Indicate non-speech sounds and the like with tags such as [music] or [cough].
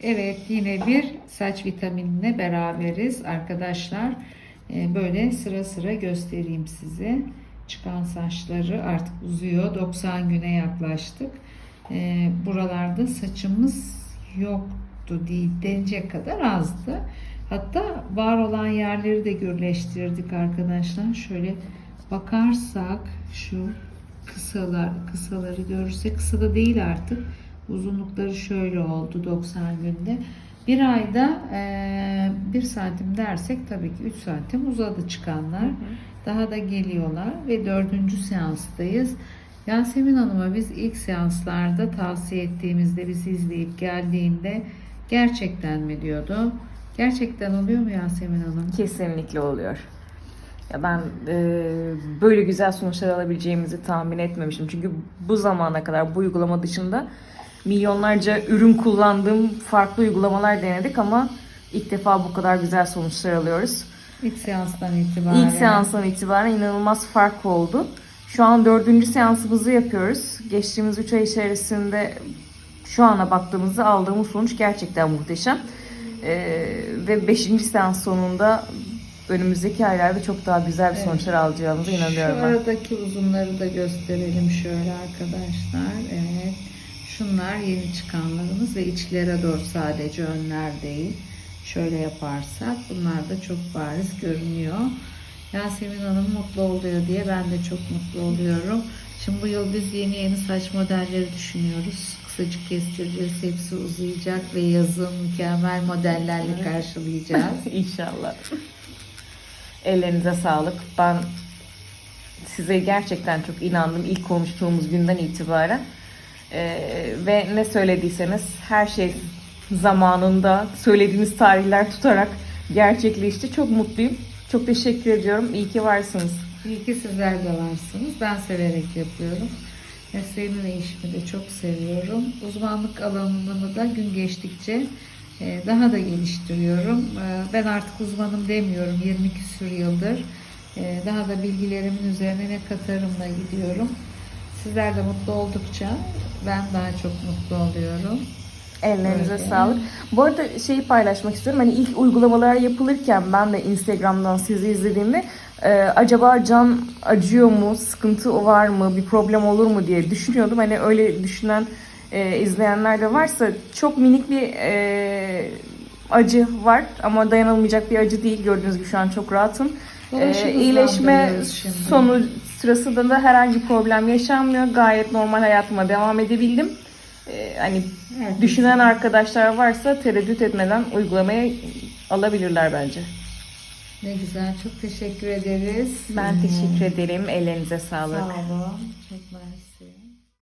Evet yine bir saç vitaminine beraberiz arkadaşlar. Ee, böyle sıra sıra göstereyim size. Çıkan saçları artık uzuyor. 90 güne yaklaştık. Ee, buralarda saçımız yoktu değil denecek kadar azdı. Hatta var olan yerleri de gürleştirdik arkadaşlar. Şöyle bakarsak şu kısalar kısaları görürsek kısa da değil artık. Uzunlukları şöyle oldu 90 günde. Bir ayda eee 1 santim dersek tabii ki 3 santim uzadı çıkanlar. Daha da geliyorlar ve dördüncü seanstayız. Yasemin Hanım'a biz ilk seanslarda tavsiye ettiğimizde bizi izleyip geldiğinde gerçekten mi diyordu? Gerçekten oluyor mu Yasemin Hanım? Kesinlikle oluyor. Ya ben e, böyle güzel sonuçlar alabileceğimizi tahmin etmemiştim. Çünkü bu zamana kadar bu uygulama dışında milyonlarca ürün kullandığım farklı uygulamalar denedik ama ilk defa bu kadar güzel sonuçlar alıyoruz. İlk seanstan itibaren. İlk seanstan itibaren inanılmaz fark oldu. Şu an dördüncü seansımızı yapıyoruz. Geçtiğimiz 3 ay içerisinde şu ana baktığımızda aldığımız sonuç gerçekten muhteşem. Ee, ve 5. seans sonunda önümüzdeki aylarda çok daha güzel bir Evet. sonuçlar alacağımıza inanıyorum Şu ben. aradaki uzunları da gösterelim şöyle arkadaşlar. Evet. Şunlar yeni çıkanlarımız ve içlere doğru sadece önler değil. Şöyle yaparsak bunlar da çok bariz görünüyor. Yasemin Hanım mutlu oluyor diye ben de çok mutlu oluyorum. Şimdi bu yıl biz yeni yeni saç modelleri düşünüyoruz. Kısacık kestireceğiz, hepsi uzayacak ve yazın mükemmel modellerle karşılayacağız. [laughs] İnşallah. Ellerinize sağlık. Ben size gerçekten çok inandım ilk konuştuğumuz günden itibaren. Ee, ve ne söylediyseniz her şey zamanında söylediğiniz tarihler tutarak gerçekleşti. Çok mutluyum. Çok teşekkür ediyorum. İyi ki varsınız. İyi ki sizler de varsınız. Ben severek yapıyorum. Mesleğimi işimi de çok seviyorum. Uzmanlık alanımı da gün geçtikçe e, daha da geliştiriyorum. E, Ben artık uzmanım demiyorum 20 küsur yıldır. E, Daha da bilgilerimin üzerine ne katarımla gidiyorum. Sizler de mutlu oldukça ben daha çok mutlu oluyorum. Ellerinize Öyle. sağlık. Bu arada şeyi paylaşmak istiyorum. Hani ilk uygulamalar yapılırken ben de Instagram'dan sizi izlediğimde e, acaba can acıyor mu, sıkıntı var mı, bir problem olur mu diye düşünüyordum. Hani öyle düşünen e, izleyenler de varsa çok minik bir e, acı var ama dayanılmayacak bir acı değil. Gördüğünüz gibi şu an çok rahatım. Dolaşım E, iyileşme sonu sırasında da herhangi problem yaşanmıyor. Gayet normal hayatıma devam edebildim. E, hani Herkes- Düşünen arkadaşlar varsa tereddüt etmeden uygulamaya alabilirler bence. Ne güzel. Çok teşekkür ederiz. Ben teşekkür ederim. Ellerinize sağlık. Sağ olun. Çok